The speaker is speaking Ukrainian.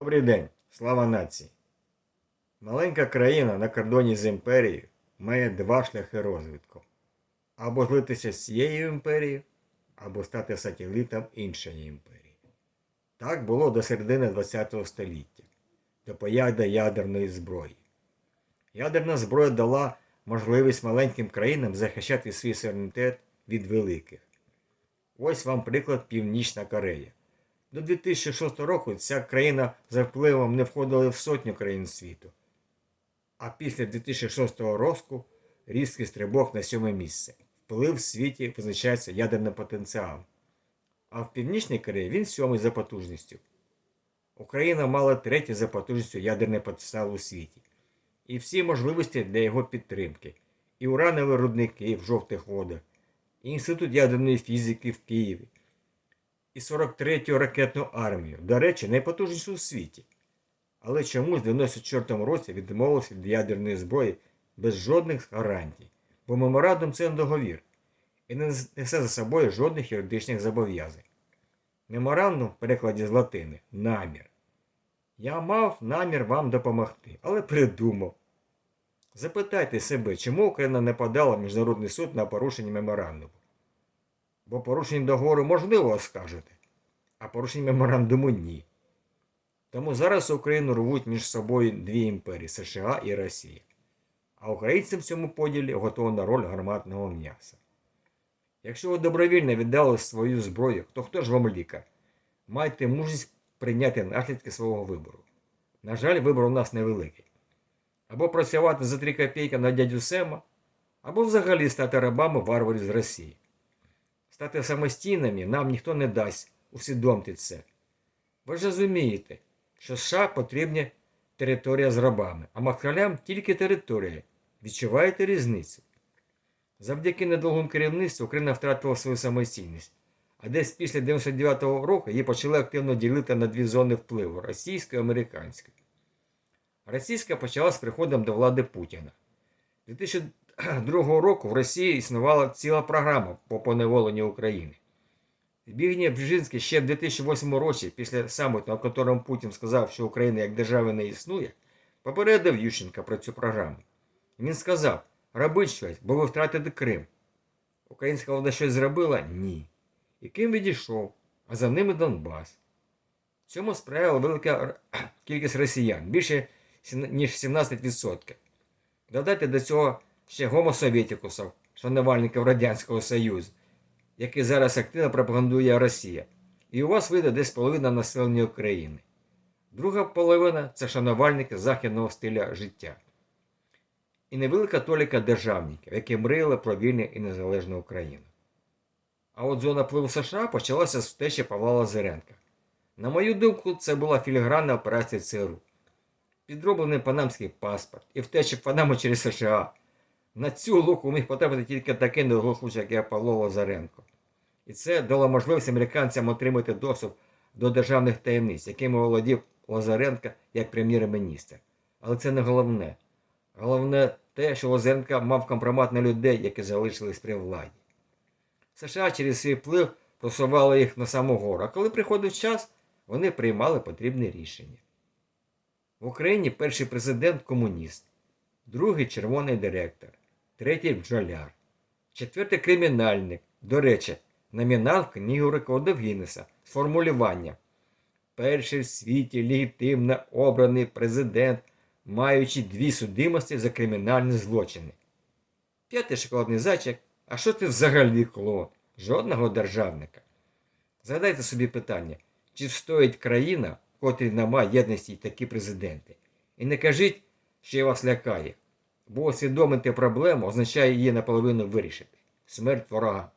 Добрий день, слава нації! Маленька країна на кордоні з імперією має два шляхи розвитку: або злитися з цією імперією, або стати сателітом іншої імперії. Так було до середини ХХ століття, до появи ядерної зброї. Ядерна зброя дала можливість маленьким країнам захищати свій суверенітет від великих. Ось вам приклад Північна Корея. До 2006 року ця країна за впливом не входила в сотню країн світу. А після 2006 року різкий стрибок на сьоме місце. Вплив в світі визначається ядерним потенціалом. А в Північній Кореї він сьомий за потужністю. Україна мала третій за потужністю ядерний потенціал у світі. І всі можливості для його підтримки. І уранові рудники в жовтих водах, і Інститут ядерної фізики в Києві, і 43-ю ракетну армію, до речі, найпотужнішу у світі. Але чомусь в 94-му році відмовилися від ядерної зброї без жодних гарантій, бо меморандум це не договір і не несе за собою жодних юридичних зобов'язань. Меморандум в перекладі з латини намір. Я мав намір вам допомогти, але придумав. Запитайте себе, чому Україна не подала в Міжнародний суд на порушення меморандуму? Бо порушення договору можливо скажете, а порушення меморандуму ні. Тому зараз Україну рвуть між собою дві імперії США і Росія. А українцям в цьому поділі готова на роль гарматного м'яса. Якщо ви добровільно віддали свою зброю, то хто ж вам лікар? Майте мужність прийняти наслідки свого вибору. На жаль, вибор у нас невеликий. Або працювати за 3 копійки на дядю Сема, або взагалі стати рабами варварів з Росії. Стати самостійними нам ніхто не дасть, усвідомте це. Ви ж розумієте, що США потрібна територія з рабами, а москалям тільки територія. Відчуваєте різницю? Завдяки недовгому керівництву Україна втратила свою самостійність, а десь після 99-го року її почали активно ділити на дві зони впливу російську і американську. Російська почала з приходом до влади Путіна. 2002 року в Росії існувала ціла програма по поневоленню України. Збігнєв Бжезинський ще в 2008 році, після саміту, на якому Путін сказав, що Україна як держави не існує, попередив Ющенка про цю програму. Він сказав: робіть щось, бо ви втратите Крим. Українська влада щось зробила? Ні. І Крим відійшов, а за ними Донбас. Цьому сприяла велика кількість росіян, більше ніж 17%. Додайте до цього ще гомосовєтікусів, шанувальників Радянського Союзу, який зараз активно пропагандує Росія. І у вас вийде десь половина населення України. Друга половина це шанувальники західного стиля життя. І невелика толіка державників, які мріяли про вільну і незалежну Україну. А от зона впливу США почалася з втечі Павла Лазаренка. На мою думку, це була філігранна операція ЦРУ. Підроблений панамський паспорт і втеча Панаму через США. На цю луку міг потрапити тільки такий недоглухуч, як Павло Лазаренко. І це дало можливість американцям отримати доступ до державних таємниць, якими володів Лазаренко як прем'єр-міністр. Але це не головне. Головне те, що Лазаренко мав компромат на людей, які залишились при владі. США через свій вплив просували їх на саму гору, а коли приходив час, вони приймали потрібне рішення. В Україні перший президент комуніст, другий червоний директор, третій бджоляр, четвертий кримінальник, до речі, номінал в книгу рекордів Гіннеса формулювання. Перший в світі легітимно обраний президент, маючи дві судимості за кримінальні злочини. П'ятий шоколадний зайчик. А що ти взагалі клоун? Жодного державника. Задайте собі питання, чи встоїть країна, котрій немає єдності такі президенти? І не кажіть, що я вас лякає, бо усвідомити проблему означає її наполовину вирішити. Смерть ворога.